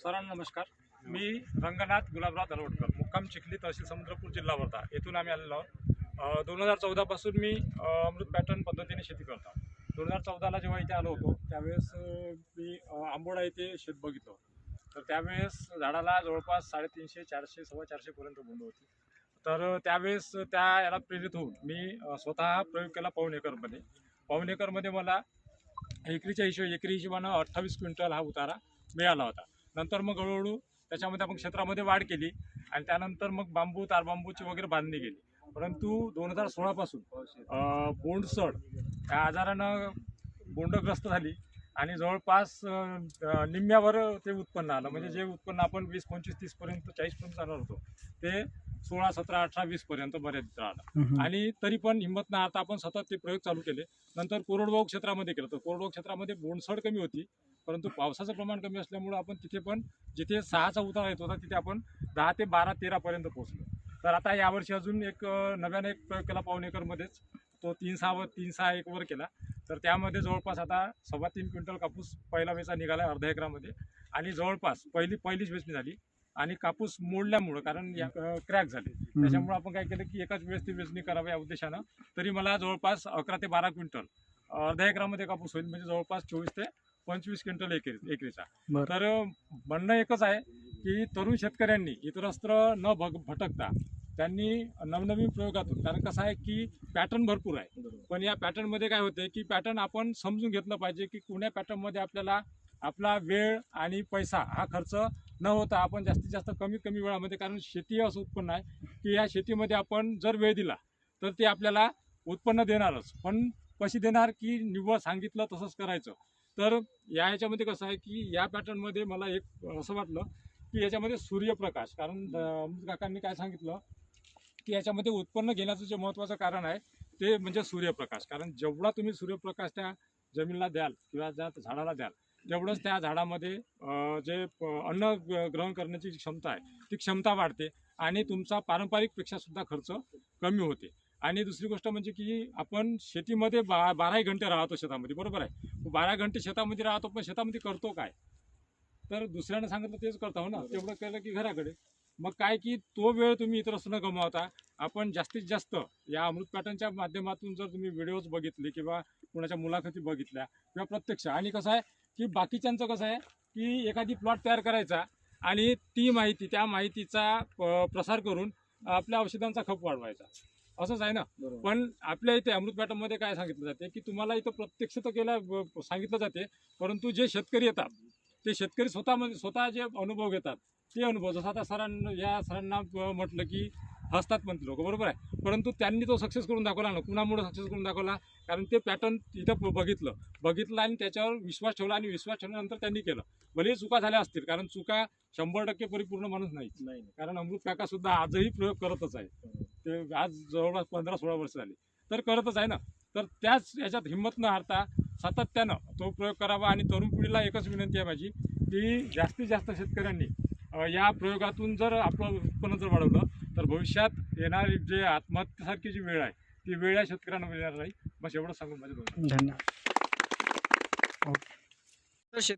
सरांना नमस्कार. मी रंगनाथ गुलाबराव तलवटकर मुक्काम चिखली तहसील समुद्रपूर जिल्हा वर्धा येथून आम्ही आलेलो आहोत. दोन हजार चौदापासून मी अमृत पॅटर्न पद्धतीने शेती करतो दोन हजार चौदाला जेव्हा इथे आलो होतो त्यावेळेस मी आंबोडा येथे शेत बघितलं. तर त्यावेळेस झाडाला जवळपास साडेतीनशे चारशे सव्वा चारशेपर्यंत बोंड होती. तर त्यावेळेस त्या याला प्रेरित होऊन मी स्वतः प्रयोग केला पाऊण एकरमध्ये. पाऊण एकरमध्ये मला एकरीच्या हिशोब एकरी हिशोबानं अठ्ठावीस क्विंटल हा उतारा मिळाला होता. नंतर मग हळूहळू त्याच्यामध्ये आपण क्षेत्रामध्ये वाढ केली आणि त्यानंतर मग बांबू तारबांबूची वगैरे बांधणी केली. परंतु दोन हजार सोळापासून बोंडसड या आजारानं बोंडग्रस्त झाली आणि जवळपास निम्म्यावर ते उत्पन्न आलं. म्हणजे जे उत्पन्न आपण वीस पंचवीस तीसपर्यंत चाळीसपर्यंत जाणार होतो ते सोळा सतरा अठरा वीसपर्यंत मर्यादित राहिलं आणि तरी पण हिंमत न आता आपण सतत ते प्रयोग चालू केले. नंतर कोरडवाहू क्षेत्रामध्ये केलं. तर कोरडवाहू क्षेत्रामध्ये बोंडसड कमी होती. परंतु पावसाचं प्रमाण कमी असल्यामुळं आपण तिथे पण जिथे सहाचा उतारा येत होता तिथे आपण दहा ते बारा तेरापर्यंत पोहोचलो. तर आता यावर्षी अजून एक नव्याने एक प्रयोग केला पाऊण एकरमध्येच तो तीन सहा वर तीन सहा एक वर केला. तर त्यामध्ये जवळपास आता सव्वा तीन क्विंटल कापूस पहिला वेचा निघाला अर्धा एकरामध्ये. आणि जवळपास पहिली पहिलीच वेचणी झाली. आणि कापूस मोडल्यामुळं कारण या क्रॅक झाले. त्याच्यामुळे आपण काय केलं की एकाच वेळेस ती वेचणी करावी या उद्देशानं. तरी मला जवळपास अकरा ते बारा क्विंटल अर्ध्या एकरामध्ये कापूस होईल म्हणजे जवळपास चोवीस ते पंचवीस क्विंटल एकरी एकरीचा. तर म्हणणं एकच आहे की तरुण शेतकऱ्यांनी इतरस्त्र न भग भटकता त्यांनी नवनवीन प्रयोगातून कारण कसं आहे की पॅटर्न भरपूर आहे. पण या पॅटर्नमध्ये काय होते की पॅटर्न आपण समजून घेतलं पाहिजे की कोण्या पॅटर्नमध्ये आपल्याला आपला वेळ आणि पैसा हा खर्च न होता आपण जास्तीत जास्त कमी कमी वेळामध्ये कारण शेती असं उत्पन्न आहे की या शेतीमध्ये आपण जर वेळ दिला तर ते आपल्याला उत्पन्न देणारच. पण कशी देणार की निव्वळ सांगितलं तसंच करायचं. तर या याच्यामध्ये कसं आहे की या पॅटर्नमध्ये मला एक असं वाटलं की याच्यामध्ये सूर्यप्रकाश कारण अमृत काकांनी काय सांगितलं की याच्यामध्ये उत्पन्न घेण्याचं जे महत्त्वाचं कारण आहे ते म्हणजे सूर्यप्रकाश. कारण जेवढा तुम्ही सूर्यप्रकाश त्या जमिनीला द्याल किंवा त्या झाडाला द्याल तेवढंच त्या झाडामध्ये जे अन्न ग्रहण करण्याची जी क्षमता आहे ती क्षमता वाढते आणि तुमचा पारंपरिकपेक्षा सुद्धा खर्च कमी होते. आणि दुसरी गोष्ट म्हणजे की आपण शेतीमध्ये बा बाराही घंटे राहतो शेतामध्ये बरोबर आहे? बारा घंटे शेतामध्ये राहतो पण शेतामध्ये करतो काय? तर दुसऱ्यानं सांगितलं तेच करतो हो ना तेवढं केलं की घराकडे. मग काय की तो वेळ तुम्ही इतर न गमावता आपण जास्तीत जास्त या अमृत पॅटर्नच्या माध्यमातून जर तुम्ही व्हिडिओज बघितले किंवा कोणाच्या मुलाखती बघितल्या किंवा प्रत्यक्ष. आणि कसं आहे की बाकीच्यांचं कसं आहे की एखादी प्लॉट तयार करायचा आणि ती माहिती त्या माहितीचा प- प्रसार करून आपल्या औषधांचा खप वाढवायचा. असंच आहे ना? पण आपल्या इथे अमृत पॅटर्नमध्ये काय सांगितलं जाते की तुम्हाला इथं प्रत्यक्ष तर केलं सांगितलं जाते परंतु जे शेतकरी येतात ते शेतकरी स्वतःमध्ये स्वतः जे अनुभव घेतात ते अनुभव जसं आता सरांना या सरांना म्हटलं की हसतात पण लोक बरोबर आहे? परंतु त्यांनी तो सक्सेस करून दाखवला ना कुणामुळे सक्सेस करून दाखवला? कारण ते पॅटर्न इथं बघितलं. बघितलं आणि त्याच्यावर विश्वास ठेवला आणि विश्वास ठेवल्यानंतर त्यांनी केलं. भले चुका झाल्या असतील कारण चुका शंभर टक्के परिपूर्ण माणूस नाही नाही. कारण अमृत काका सुद्धा आजही प्रयोग करतच आहे. ते आज जवळपास पंधरा सोळा वर्ष झाली. तर करतच आहे ना. तर त्याच याच्यात हिंमत न हारता सातत्यानं तो प्रयोग करावा आणि तरुण पिढीला एकच विनंती आहे माझी की जास्तीत जास्त शेतकऱ्यांनी या प्रयोगातून जर आपलं उत्पन्न जर वाढवलं तर भविष्यात येणारी जे आत्महत्येसारखी जी वेळ आहे ती वेळ या शेतकऱ्यांना मिळणार नाही. बस एवढं सांगून माझे दोन धन्यवाद. तर शेत